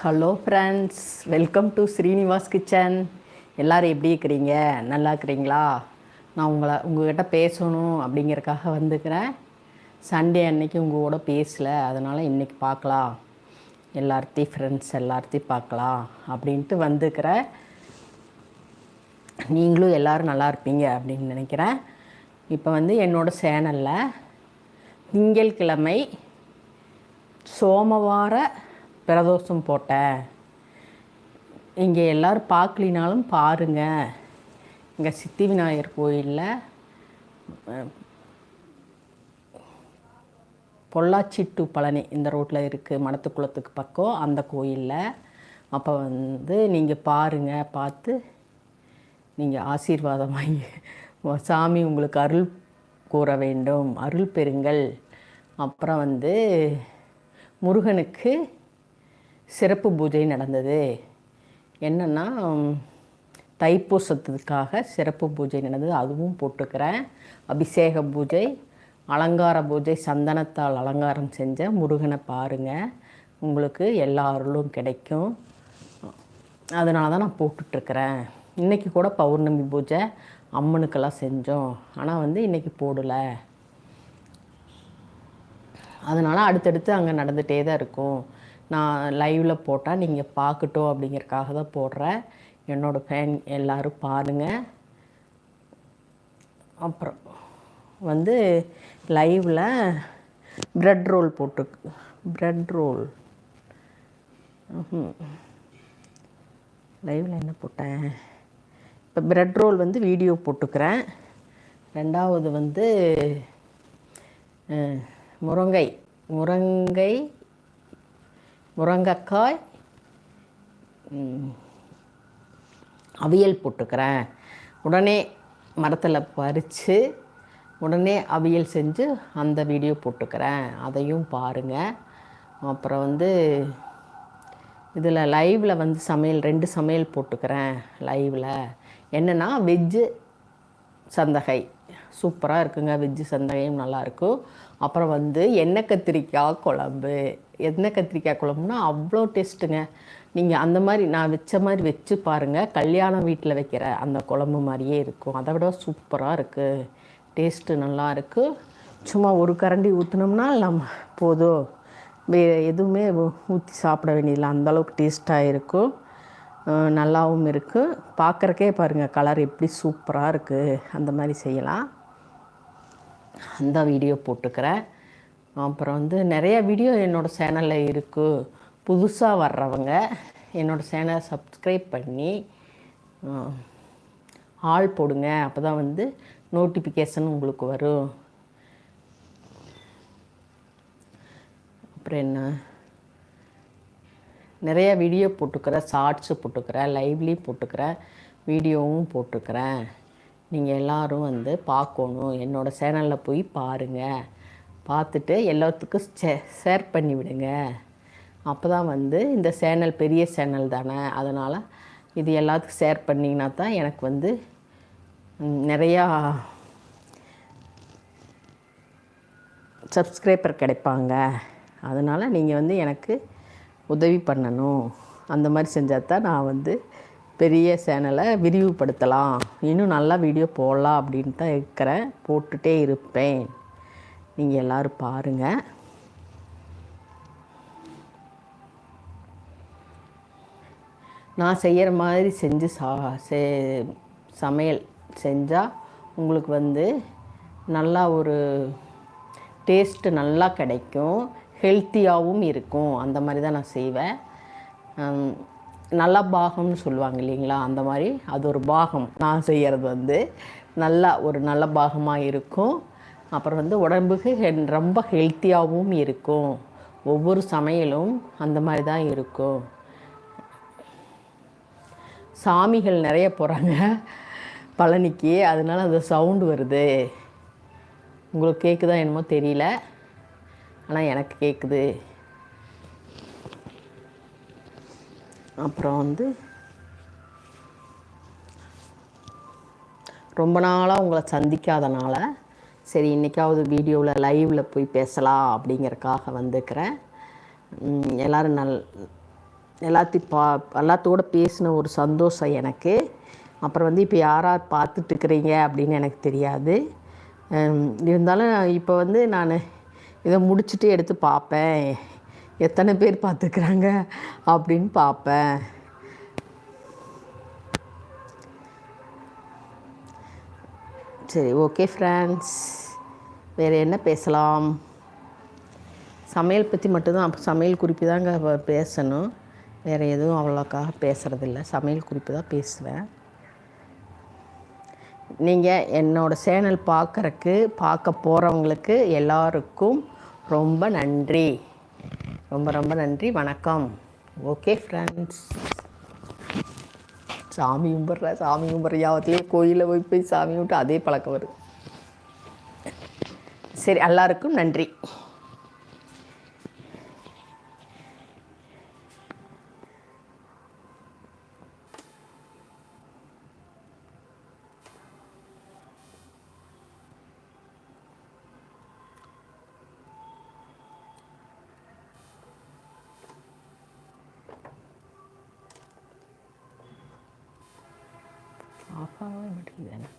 Hello friends welcome to Srinivas kitchen எல்லோரும் எப்படி இருக்கிறீங்க? நல்லா இருக்கிறீங்களா? நான் உங்களை உங்கள்கிட்ட பேசணும் அப்படிங்கறக்காக வந்துக்கிறேன் சண்டே அன்னைக்கு உங்கள் கூட பேசல. அதனால் இன்றைக்கி பார்க்கலாம். எல்லார்த்தையும் ஃப்ரெண்ட்ஸ் எல்லார்த்தையும் பார்க்கலாம் அப்படின்ட்டு வந்துக்கிறேன் நீங்களும் எல்லோரும் நல்லா இருப்பீங்க அப்படின்னு நினைக்கிறேன். இப்போ வந்து என்னோடய சேனலில் திங்கட்கிழமை சோமவார பிரதோஷம் போட்டேன் இங்கே எல்லோரும் பார்க்கலினாலும் பாருங்கள் இங்கே சித்தி விநாயகர் கோயிலில் பொள்ளாச்சி டு பழனி இந்த ரோட்டில் இருக்குது மடத்துக்குளத்துக்கு பக்கம் அந்த கோயிலில். அப்போ வந்து நீங்கள் பாருங்கள் பார்த்து நீங்கள் ஆசீர்வாதம் வாங்கி சாமி உங்களுக்கு அருள் கூற வேண்டும் அருள் பெறுங்கள். அப்புறம் வந்து முருகனுக்கு சிறப்பு பூஜை நடந்தது. என்னென்னா தைப்பூசத்துக்காக சிறப்பு பூஜை நடந்தது. அதுவும் போட்டுக்கிறேன் அபிஷேக பூஜை அலங்கார பூஜை சந்தனத்தால் அலங்காரம் செஞ்ச முருகனை பாருங்கள் உங்களுக்கு எல்லா அருளும் கிடைக்கும். அதனால தான் நான் போட்டுட்ருக்கிறேன். இன்றைக்கி கூட பௌர்ணமி பூஜை அம்மனுக்கெல்லாம் செஞ்சோம். ஆனால் வந்து இன்றைக்கி போடலை. அதனால் அடுத்தடுத்து அங்கே நடந்துகிட்டே தான் இருக்கும். நான் லைவில் போட்டால் நீங்கள் பார்க்கட்டும் அப்படிங்கிறக்காக தான் போடுறேன். என்னோடய ஃபேன் எல்லோரும் பாருங்கள் அப்புறம் வந்து லைவில் ப்ரெட் ரோல் போட்டு ப்ரெட் ரோல் லைவில் என்ன போட்டேன்? இப்போ ப்ரெட் ரோல் வந்து வீடியோ போட்டுக்கிறேன். ரெண்டாவது வந்து முருங்கை. முருங்கை முருங்கைக்காய் அவியல் போட்டுக்கிறேன். உடனே மரத்தில் பறித்து உடனே அவியல் செஞ்சு அந்த வீடியோ போட்டுக்கிறேன். அதையும் பாருங்கள் அப்புறம் வந்து இதில் லைவில் வந்து சமையல் ரெண்டு சமையல் போட்டுக்கிறேன் லைவில் என்னென்னா வெஜ்ஜு சந்தகை. சூப்பராக இருக்குங்க வெஜ்ஜு சந்தகையும் நல்லாயிருக்கும் அப்புறம் வந்து எண்ணெய் கத்திரிக்காய் குழம்பு. எண்ணெய் கத்திரிக்காய் குழம்புனா அவ்வளோ டேஸ்ட்டுங்க. நீங்கள் அந்த மாதிரி நான் வச்ச மாதிரி வச்சு பாருங்கள் கல்யாண வீட்டில் வைக்கிற அந்த குழம்பு மாதிரியே இருக்கும். அதை விட சூப்பராக இருக்குது டேஸ்ட்டு நல்லா சும்மா ஒரு கரண்டி ஊற்றினோம்னா நம்ம போதும். வே எதுவுமே ஊற்றி சாப்பிட வேண்டியதில்லை. அந்தளவுக்கு டேஸ்ட்டாக இருக்கும். நல்லாவும் இருக்குது பார்க்குறக்கே பாருங்கள் கலர் எப்படி சூப்பராக இருக்குது அந்த மாதிரி செய்யலாம். அந்த வீடியோ போட்டுக்கிறேன். அப்புறம் வந்து நிறைய வீடியோ என்னோடய சேனலில் இருக்குது புதுசாக வர்றவங்க என்னோடய சேனலை சப்ஸ்கிரைப் பண்ணி ஆள் போடுங்க. அப்போ தான் வந்து நோட்டிஃபிகேஷன் உங்களுக்கு வரும். அப்புறம் என்ன? நிறைய வீடியோ போட்டுக்கிறேன் ஷார்ட்ஸு போட்டுக்கிறேன் லைவ்லேயும் போட்டுக்கிறேன் வீடியோவும் போட்டுக்கிறேன். நீங்கள் எல்லோரும் வந்து பார்க்கணும். என்னோடய சேனலில் போய் பாருங்கள் பார்த்துட்டு எல்லாத்துக்கும் ஷே ஷேர் பண்ணி விடுங்க. அப்போ தான் வந்து இந்த சேனல் பெரிய சேனல் தானே. அதனால் இது எல்லாத்துக்கும் ஷேர் பண்ணிங்கன்னா தான் எனக்கு வந்து நிறையா சப்ஸ்கிரைபர் கிடைப்பாங்க. அதனால் நீங்கள் வந்து எனக்கு உதவி பண்ணணும். அந்த மாதிரி செஞ்சால் தான் நான் வந்து பெரிய சேனலை விரிவுபடுத்தலாம். இன்னும் நல்லா வீடியோ போடலாம் அப்படின்னு தான் இருக்கிறேன். போட்டுகிட்டே இருப்பேன். நீங்கள் எல்லோரும் பாருங்கள் நான் செய்கிற மாதிரி செஞ்சு சா சே சமையல் செஞ்சால் உங்களுக்கு வந்து நல்லா ஒரு டேஸ்ட்டு நல்லா கிடைக்கும். ஹெல்த்தியாகவும் இருக்கும். அந்த மாதிரி தான் நான் செய்வேன். நல்ல பாகம்னு சொல்லுவாங்க இல்லைங்களா? அந்த மாதிரி அது ஒரு பாகம் நான் செய்கிறது வந்து. நல்லா ஒரு நல்ல பாகமாக இருக்கும். அப்புறம் வந்து உடம்புக்கு ஹென்- ரொம்ப ஹெல்த்தியாகவும் இருக்கும். ஒவ்வொரு சமையலும் அந்த மாதிரி தான் இருக்கும். சாமிகள் நிறைய போகிறாங்க பழனிக்கு. அதனால அந்த சவுண்டு வருது. உங்களுக்கு கேட்குதா என்னமோ தெரியல. ஆனால் எனக்கு கேட்குது அப்புறம் வந்து ரொம்ப நாளாக உங்களை சந்திக்காதனால சரி இன்றைக்காவது வீடியோவில் லைவில் போய் பேசலாம் அப்படிங்கிறக்காக வந்துக்கிறேன் எல்லோரும் நல் எல்லாத்தையும் பா எல்லாத்தோட பேசின ஒரு சந்தோஷம் எனக்கு. அப்புறம் வந்து இப்போ யாரார் பார்த்துட்ருக்குறீங்க அப்படின்னு எனக்கு தெரியாது. இருந்தாலும் இப்போ வந்து நான் இதை முடிச்சுட்டு எடுத்து பார்ப்பேன். எத்தனை பேர் பார்த்துக்கிறாங்க அப்படின்னு பார்ப்பேன். சரி ஓகே ஃப்ரெண்ட்ஸ் வேறு என்ன பேசலாம்? சமையல் பற்றி மட்டும்தான். அப்போ சமையல் குறிப்பு தாங்க பேசணும். வேறு எதுவும் அவ்வளோக்காக பேசுகிறதில்ல சமையல் குறிப்பு தான் பேசுவேன். நீங்கள் என்னோடய சேனல் பார்க்குறக்கு பார்க்க போகிறவங்களுக்கு எல்லாருக்கும் ரொம்ப நன்றி. ரொம்ப ரொம்ப நன்றி. வணக்கம். ஓகே ஃப்ரெண்ட்ஸ் சாமி கும்பிட்ற சாமி கும்பிட்ற யாவத்திலே கோயிலில் போய் போய் சாமி கும்பிட்டு அதே பழக்கம் வருது. சரி எல்லாருக்கும் நன்றி. ഇങ്ങോട്ടേക്ക് തന്നെ